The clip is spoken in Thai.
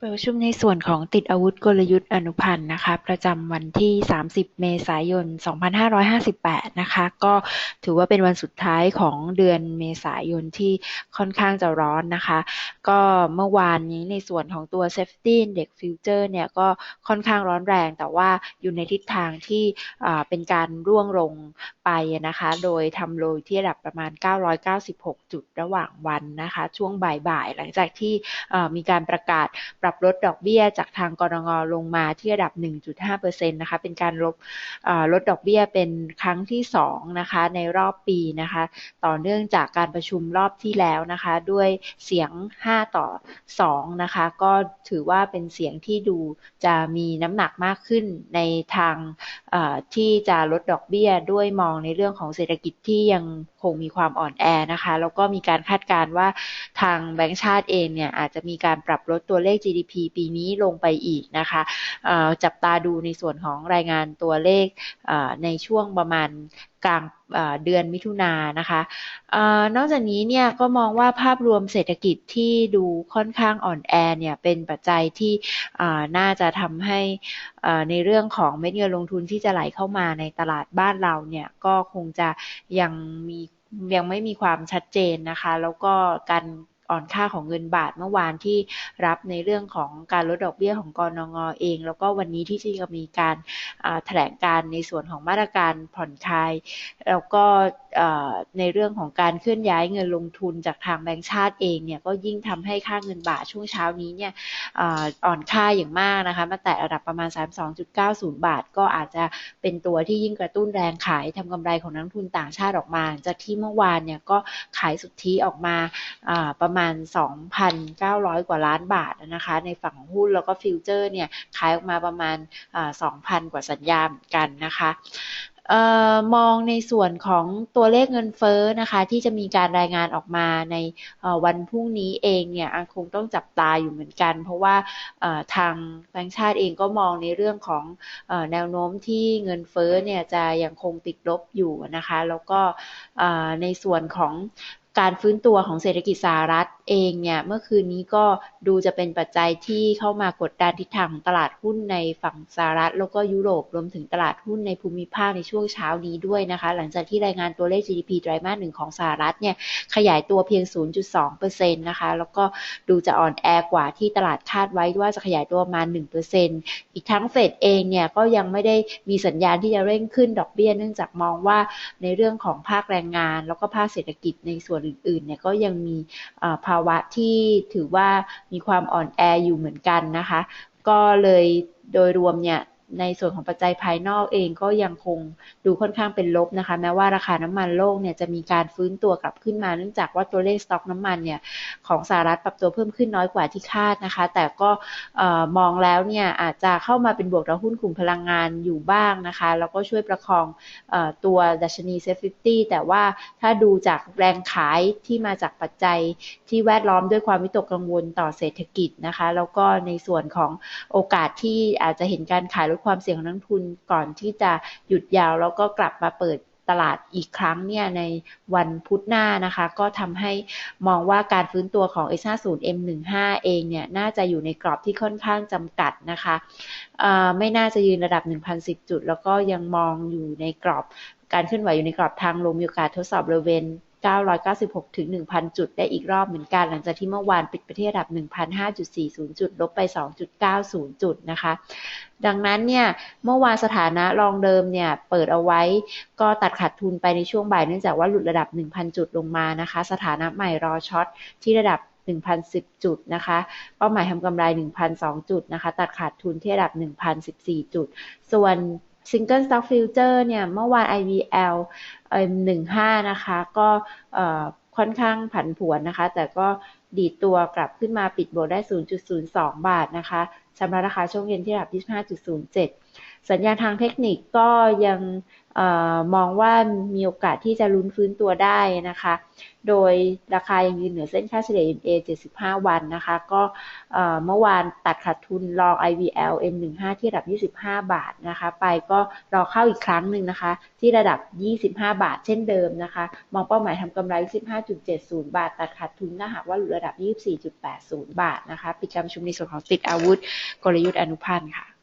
เปิดประชุมในส่วนของติดอาวุธกลยุทธ์อนุพันธ์นะคะ ประจำวันที่ 30 เมษายน 2558 นะคะ ก็ถือว่าเป็นวันสุดท้ายของเดือนเมษายนที่ค่อนข้างจะร้อนนะคะ ก็เมื่อวานนี้ในส่วนของตัว Safety Index Future เนี่ยก็ค่อนข้างร้อนแรง แต่ว่าอยู่ในทิศทางที่เป็นการร่วงลงไปนะคะ โดยทำโลยที่ระดับประมาณ 996 จุดระหว่างวันนะคะ ช่วงบ่ายๆ หลังจากที่มีการประกาศปรับลดดอกเบี้ยจากทางกรงงลงมาที่ระดับ 1.5%นะคะ เป็นการลบลดดอกเบี้ยเป็นครั้งที่2นะคะในรอบปีนะคะ ต่อเนื่องจากการประชุมรอบที่แล้วนะคะ ด้วยเสียง 5 ต่อ 2 นะคะ ก็ถือว่าเป็นเสียงที่ดูจะมีน้ำหนักมากขึ้นในทางที่จะลดดอกเบี้ยด้วยมองในเรื่องของเศรษฐกิจที่ยังคงมีความอ่อนแอนะคะ แล้วก็มีการคาดการณ์ว่าทางแบงก์ชาติเองเนี่ยอาจจะมีการปรับลดตัวเลข GDP ปีนี้ลงไปอีกนะคะจับตาดูในส่วนของรายงานตัวเลขในช่วงประมาณกลางเดือนมิถุนายนนะคะอนอกจากนี้เนี่ยก็มองว่าภาพรวมเศรษฐกิจที่ดูค่อนข้างอ่อนแอเนี่ยเป็นปัจจัยที่น่าจะทำให้ในเรื่องของเม็ดเงินลงทุนที่จะไหลเข้ามาในตลาดบ้านเราเนี่ยก็คงจะยังมียังไม่มีความชัดเจนนะคะ แล้วก็การ อ่อนค่าของเงินบาทเมื่อวานที่รับในเรื่องของการลดดอกเบี้ยของกรนงเอง แล้วก็วันนี้ที่จะมีการแถลงการในส่วนของมาตรการผ่อนคลาย แล้วก็ในเรื่องของการเคลื่อนย้ายเงินลงทุนจากทางแบงก์ชาติเองเนี่ยก็ยิ่งทำให้ค่าเงินบาทช่วงเช้านี้เนี่ยอ่อนค่าอย่างมากนะคะมาแตะระดับประมาณ 32.90 บาท ก็อาจจะเป็นตัวที่ยิ่งกระตุ้นแรงขายทำกำไรของนักทุนต่างชาติออกมา จากที่เมื่อวานเนี่ยก็ขายสุทธิออกมาประมาณาณ 2,900 กว่าล้านบาทนะคะ ในฝั่งของหุ้นแล้วก็ฟิวเจอร์เนี่ยขายออกมาประมาณ 2,000 กว่าสัญญาเหมือนกันนะคะมองในส่วนของตัวเลขเงินเฟ้อนะคะ ที่จะมีการรายงานออกมาในวันพรุ่งนี้เองเนี่ยคงต้องจับตาอยู่เหมือนกัน เพราะว่าทางแบงก์ชาติเองก็มองในเรื่องของแนวโน้มที่เงินเฟ้อเนี่ยจะยังคงติดลบอยู่นะคะ แล้วก็ในส่วนของ การฟื้นตัวของเศรษฐกิจสหรัฐเองเนี่ยเมื่อคืนนี้ก็ดูจะเป็นปัจจัยที่เข้ามากดดันทิศทางของตลาดหุ้นในฝั่งสหรัฐ แล้วก็ยุโรปรวมถึงตลาดหุ้นในภูมิภาคในช่วงเช้านี้ด้วยนะคะ หลังจากที่รายงานตัวเลข GDP ไตรมาสหนึ่งของสหรัฐเนี่ยขยายตัวเพียง 0.2%นะคะ แล้วก็ดูจะอ่อนแอกว่าที่ตลาดคาดไว้ว่าจะขยายตัวมา1%อีกทั้งเฟดเองเนี่ยก็ยังไม่ได้มีสัญญาณที่จะเร่งขึ้นดอกเบี้ยเนื่องจากมองว่าในเรื่องของภาคแรงงาน แล้วก็ภาคเศรษฐกิจในส่วนอื่นๆเนี่ยก็ยังมีภาวะที่ถือว่ามีความอ่อนแออยู่เหมือนกันนะคะ ก็เลยโดยรวมเนี่ย ในส่วนของปัจจัยภายนอกเองก็ยังคงดูค่อนข้างเป็นลบนะคะ แม้ว่าราคาน้ำมันโลกเนี่ยจะมีการฟื้นตัวกลับขึ้นมา เนื่องจากว่าตัวเลขสต็อกน้ำมันเนี่ยของสหรัฐปรับตัวเพิ่มขึ้นน้อยกว่าที่คาดนะคะ แต่ก็มองแล้วเนี่ยอาจจะเข้ามาเป็นบวกต่อหุ้นกลุ่มพลังงานอยู่บ้างนะคะ แล้วก็ช่วยประคองอตัวดัชนีเซฟฟิตี้แต่ว่าถ้าดูจากแรงขายที่มาจากปัจจัยที่แวดล้อมด้วยความวิตกกังวลต่อเศรษฐกิจนะคะ แล้วก็ในส่วนของโอกาสที่อาจจะเห็นการขายลดความเสี่ยงของนักทุนก่อนที่จะหยุดยาวแล้วก็กลับมาเปิดตลาดอีกครั้งเนี่ยในวันพุธหน้านะคะ ก็ทำให้มองว่าการฟื้นตัวของ S50 M15 เองเนี่ยน่าจะอยู่ในกรอบที่ค่อนข้างจำกัดนะคะไม่น่าจะยืนระดับ 1,010 จุด แล้วก็ยังมองอยู่ในกรอบการเคลื่อนไหวอยู่ในกรอบทางลงมีโอกาสทดสอบบริเวณ 996 ถึง 1,000 จุดได้อีกรอบเหมือนกัน หลังจากที่เมื่อวานปิดประเทศระดับ 1,005.40 จุด ลบไป 2.90 จุดนะคะ ดังนั้นเนี่ย เมื่อวานสถานะรองเดิมเนี่ย เปิดเอาไว้ก็ตัดขาดทุนไปในช่วงบ่ายเนื่องจากว่าหลุดระดับ 1,000 จุดลงมานะคะ สถานะใหม่รอช็อตที่ระดับ1,010 จุดนะคะ เป้าหมายทำกำไร 1,002 จุดนะคะ ตัดขาดทุนที่ระดับ 1,014 จุด ส่วน Single Stock Future เนี่ยเมื่อวาน IVL 15 นะคะ ก็ค่อนข้างผันผวนนะคะ แต่ก็ดีตัวกลับขึ้นมาปิดโบได้ 0.02 บาทนะคะชำระราคาช่วงเย็นที่ระดับ 25.07 สัญญาณทางเทคนิคก็ยัง มองว่ามีโอกาสที่จะลุ้นฟื้นตัวได้นะคะ โดยราคายังยืนเหนือเส้นค่าเฉลี่ย MA 75 วันนะคะ ก็เมื่อวานตัดขาดทุนรอ IVL M15 ที่ระดับ 25 บาทนะคะ ไปก็รอเข้าอีกครั้งหนึ่งนะคะ ที่ระดับ 25 บาทเช่นเดิมนะคะ มองเป้าหมายทำกำไร 15.70 บาท ตัดขาดทุนถ้าหากว่าหลุดระดับ 24.80 บาทนะคะ ปิดการประชุมในส่วนของติดอาวุธกลยุทธ์อนุพันธ์ค่ะ